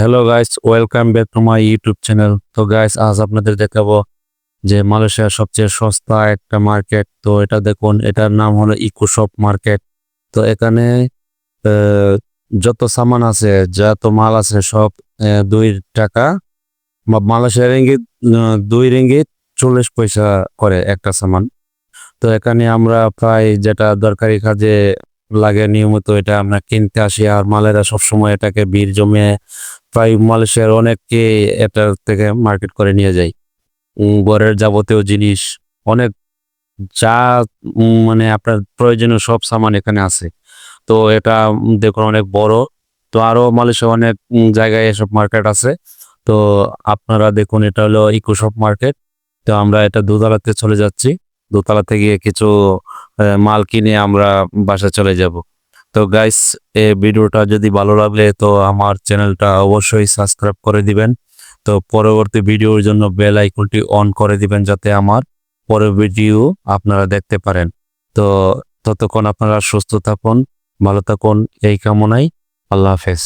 Hello guys welcome back to my YouTube channel তো guys আজ আপনাদের দেখাবো যে মালয়েশিয়ার সবচেয়ে সস্তা একটা মার্কেট তো এটা দেখুন, এটার নাম হলো ইকোশপ মার্কেট তো এখানে যত সামান আছে যত মাল আছে, সব দুই টাকা। মালয়েশিয়ার রিঙ্গিত দুই রিঙ্গিত চল্লিশ পয়সা করে একটা সামান। তো এখানে আমরা প্রায় যেটা দরকারি কাজে লাগে নিয়মিত এটা আমরা কিনতে আসি, আর মালেরা সবসময় এটাকে ভিড় জমে প্রায় মালয়েশিয়ার অনেককে এটার থেকে মার্কেট করে নিয়ে যায়। ঘরের যাবতীয় জিনিস, অনেক যা মানে আপনার প্রয়োজনীয় সব সামান এখানে আছে। তো এটা দেখুন অনেক বড়। তো আরও মালয়েশিয়া অনেক জায়গায় এসব মার্কেট আছে। তো আপনারা দেখুন এটা হলো ইকোশপ মার্কেট। তো আমরা এটা দোতলাতে চলে যাচ্ছি। দোতলা থেকে কিছু মাল কিনে আমরা বাসা চলে যাব। তো গাইস এই ভিডিওটা যদি ভালো লাগলে তো আমার চ্যানেলটা অবশ্যই সাবস্ক্রাইব করে দিবেন। তো পরবর্তী ভিডিওর জন্য বেল আইকনটি অন করে দিবেন যাতে আমার পরের ভিডিও আপনারা দেখতে পারেন। তো ততক্ষণ আপনারা সুস্থ থাকুন, ভালো থাকুন, এই কামনাই আল্লাহ হাফেজ।